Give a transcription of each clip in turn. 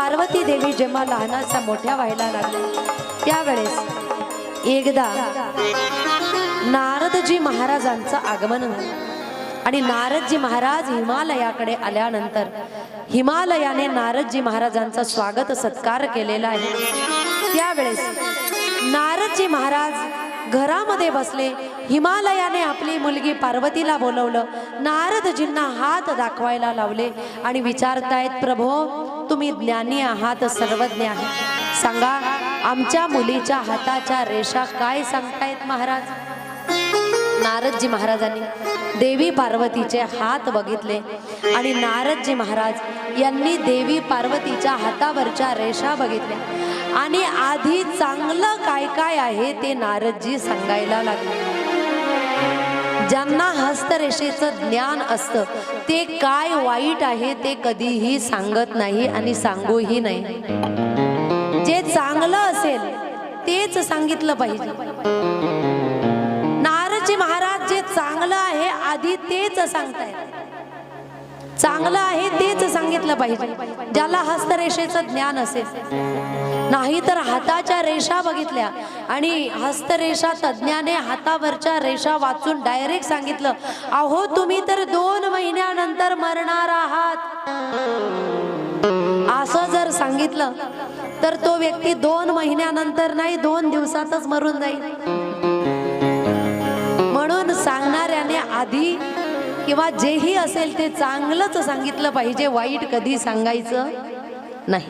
पार्वती देवी जेव्हा लहानाचा मोठ्या व्हायला लागल्या त्यावेळेस एकदा नारदजी महाराजांचं आगमन झालं. आणि नारदजी महाराज हिमालयाकडे आल्यानंतर हिमालयाने नारदजी महाराजांचा स्वागत सत्कार केलेला आहे. त्यावेळेस नारदजी महाराज घरामध्ये बसले हिमालयाने आपली मुलगी पार्वतीला बोलवलं नारदजींना हात दाखवायला लावले आणि विचारतायत प्रभो तुम्ही ज्ञानी आहात सर्वज्ञ आहे. सांगा आमच्या मुलीच्या हाताच्या रेषा काय सांगतायत महाराज? नारदजी महाराजांनी देवी पार्वतीचे हात बघितले आणि नारदजी महाराज यांनी देवी पार्वतीच्या हातावरच्या रेषा बघितल्या. आणि आधी चांगलं काय काय आहे ते नारदजी सांगायला लागले. ज्यांना हस्तरेषेचं ज्ञान असतं ते काय वाईट आहे ते कधीही सांगत नाही आणि सांगूही नाही. जे चांगलं असेल तेच सांगितलं पाहिजे. नारजी महाराज जे चांगलं आहे आधी तेच सांगतायत. चांगलं आहे तेच सांगितलं पाहिजे. ज्याला हस्तरेषेचं ज्ञान असेल. नाही तर हाताच्या रेषा बघितल्या आणि हस्तरेषा तज्ज्ञाने हातावरच्या रेषा वाचून डायरेक्ट सांगितलं अहो तुम्ही तर दोन महिन्यानंतर मरणार आहात. असं जर सांगितलं तर तो व्यक्ती दोन महिन्यानंतर नाही दोन दिवसातच मरून जाईल. म्हणून सांगणाऱ्याने आधी किंवा जेही असेल ते चांगलंच सांगितलं पाहिजे वाईट कधी सांगायचं नाही.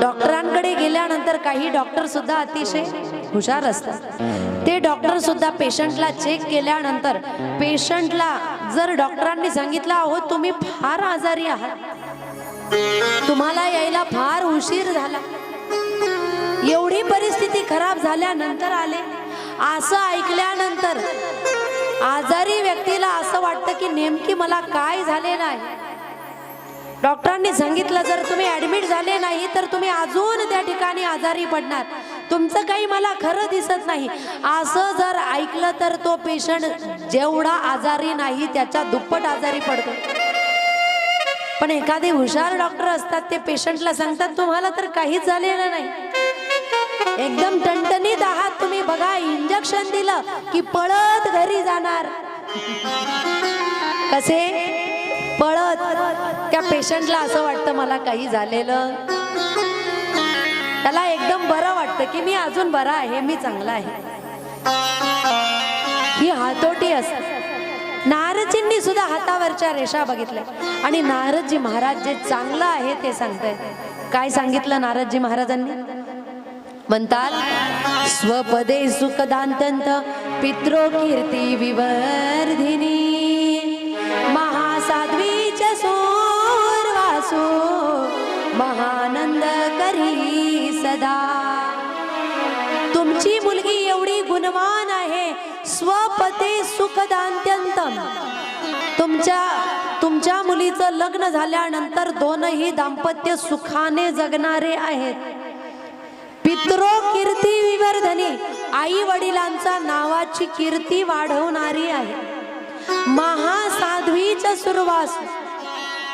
डॉक्टरांकडे गेल्यानंतर काही डॉक्टर सुद्धा अतिशय हुशार असतात. ते डॉक्टर सुद्धा पेशंटला चेक केल्यानंतर पेशंटला जर डॉक्टरांनी सांगितलं अहो तुम्ही फार आजारी आहात. तुम्हाला यायला फार उशीर झाला. एवढी परिस्थिती खराब झाल्यानंतर आले. असं ऐकल्यानंतर आजारी व्यक्तीला असं वाटतं की नेमकी मला काय झाले नाही. डॉक्टरांनी सांगितलं जर तुम्ही ऍडमिट झाले नाही तर तुम्ही अजून त्या ठिकाणी आजारी पडणार. तुमचं काही मला खरं दिसत नाही. असं जर ऐकलं तर तो पेशंट जेवढा आजारी नाही त्याच्या दुप्पट आजारी पडतो. पण एखादे हुशार डॉक्टर असतात ते पेशंटला सांगतात तुम्हाला तर काहीच झालेलं नाही. एकदम टणटणीत आहात तुम्ही. बघा इंजेक्शन दिलं की पळत घरी जाणार. कसे? पळत. त्या पेशंटला असं वाटतं मला काही झालेलं. त्याला एकदम बरं वाटतं की मी अजून बरा आहे मी चांगला आहे. ही हातोटी असते नारदजींनी सुद्धा हातावरच्या रेषा बघितल्या. आणि नारदजी महाराज जे चांगलं आहे ते सांगतायत. काय सांगितलं नारदजी महाराजांनी? म्हणतात स्वपदे सुखदांतंत पित्रो कीर्ती विवर्धिनी। महासाध्वीच सोरवासो महानंद करी सदा। तुमची मुलगी एवढी गुणवान आहे स्वपते सुखदांत्यंतम तुमच्या तुमच्या मुलीचं लग्न झाल्यानंतर दोनही दाम्पत्य सुखाने जगणारे आहेत। मित्रो कीर्ती विवर्धनी. आई वडिलांचा नावाची कीर्ती वाढवणारी आहे. महासाध्वीचा सुरवास.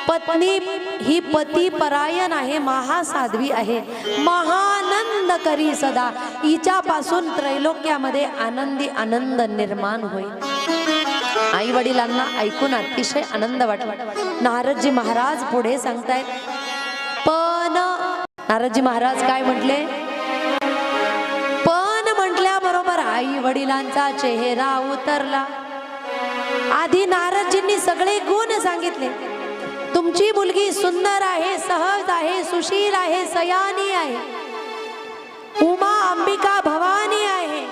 पत्नी ही पती परायण आहे महासाध्वी आहे. महानंद करी सदा. हिच्यापासून त्रैलोक्यामध्ये आनंदी आनंद निर्माण होईल. आई वडिलांना ऐकून अतिशय आनंद वाटला नारदजी महाराज पुढे सांगतायत पण नारदजी महाराज काय म्हटले? आई वडिलांचा चेहरा उतरला. आधी नारदजींनी सगळे गुण सांगितले. तुमची मुलगी सुंदर आहे सहज आहे सुशील आहे सयानी आहे. उमा अंबिका भवानी आहे.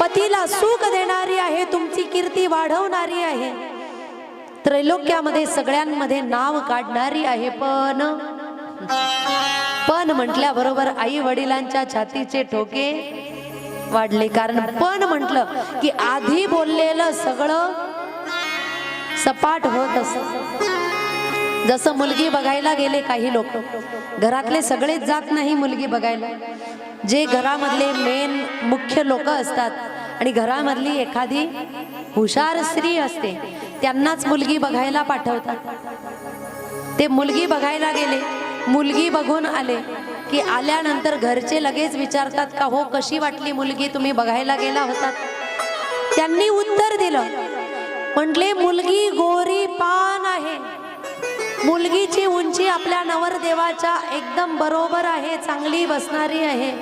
पतीला सुख देणारी आहे तुमची कीर्ती वाढवणारी आहे. त्रैलोक्यामध्ये सगळ्यांमध्ये नाव काढणारी आहे पण. पण म्हटल्याबरोबर आई वडिलांच्या छातीचे ठोके वाढले. कारण पण म्हटलं की आधी बोललेलं सगळं सपाट होत असत. जसं मुलगी बघायला गेले काही लोक घरातले सगळेच जात नाही मुलगी बघायला. जे घरामधले मेन मुख्य लोक असतात आणि घरामधली एखादी हुशार स्त्री असते त्यांनाच मुलगी बघायला पाठवतात. ते मुलगी बघायला गेले मुलगी बघून आले की आल्यानंतर घरचे लगेच विचारतात का हो कशी वाटली मुलगी? तुम्ही बघायला गेला होता. त्यांनी उत्तर दिलं. म्हटले मुलगी गोरी पान आहे. मुलगीची उंची आपल्या नवरदेवाच्या एकदम बरोबर आहे चांगली बसणारी आहे.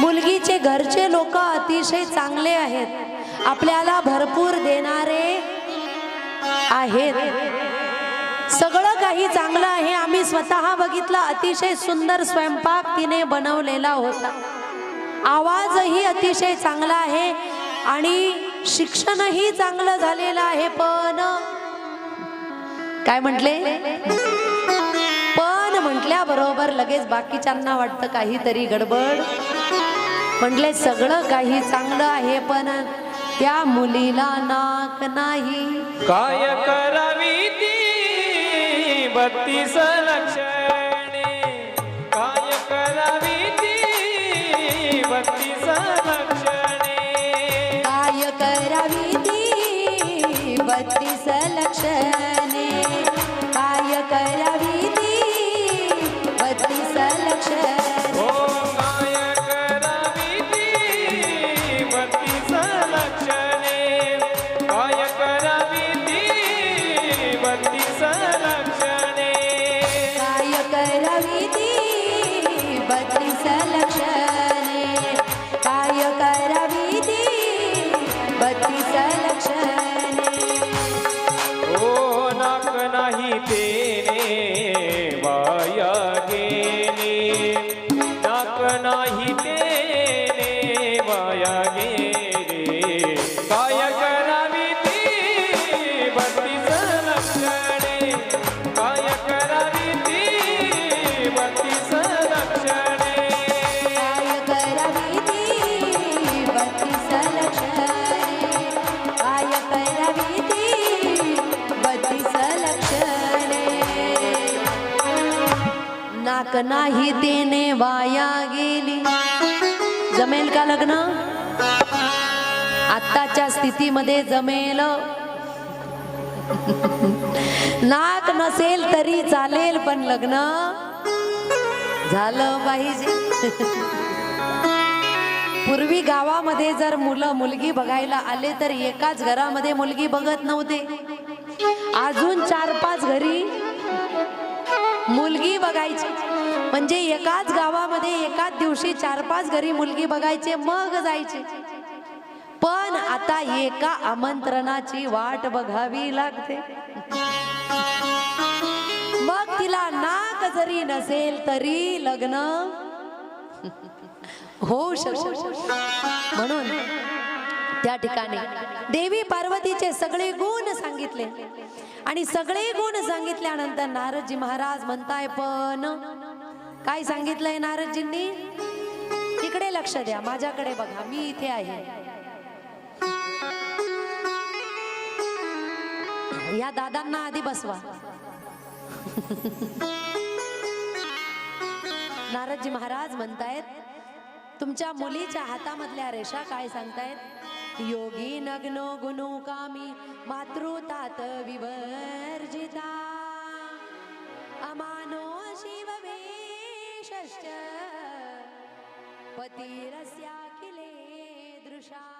मुलगीचे घरचे लोक अतिशय चांगले आहेत. आपल्याला भरपूर देणारे आहेत. सगळं काही चांगलं आहे. आम्ही स्वतः बघितलं अतिशय सुंदर स्वयंपाक तिने बनवलेला होता. आवाजही अतिशय चांगला आहे आणि शिक्षणही चांगलं झालेलं आहे. पण काय म्हटले? पण म्हटल्याबरोबर लगेच बाकीच्यांना वाटतं काहीतरी गडबड. म्हटले सगळं काही चांगलं आहे पण त्या मुलीला नाक नाही. काय करावी ती? बत्तीस लक्षणे काय करावी ती बत्तीस लक्षणे. काय करावी ती बत्तीस लक्षणे. नाक नाही देणे वाया गेली. जमेल का लग्न? आत्ताच्या स्थितीमध्ये जमेल. नाक नसेल तरी चालेल पण लग्न झालं पाहिजे. पूर्वी गावामध्ये जर मुलं मुलगी बघायला आले तर एकाच घरामध्ये मुलगी बघत नव्हते. अजून चार पाच घरी मुलगी बघायची. म्हणजे एकाच गावामध्ये एकाच दिवशी चार पाच घरी मुलगी बघायचे मग जायचे. पण आता एका आमंत्रणाची वाट बघावी लागते. मग तिला नाक जरी नसेल तरी लग्न होऊ शकतो. म्हणून त्या ठिकाणी देवी पार्वतीचे सगळे गुण सांगितले. आणि सगळे गुण सांगितल्यानंतर नारदजी महाराज म्हणताय पण काय सांगितलंय नारदजींनी? इकडे लक्ष द्या माझ्याकडे बघा मी इथे आहे. या दादांना आधी बसवा. नारदजी महाराज म्हणतायत तुमच्या मुलीच्या हातामधल्या रेषा काय सांगतायत? योगी नग्नो गुणो कामी मातृतात विवर्जिता वेशश्च पतिरस्याखिले दृशा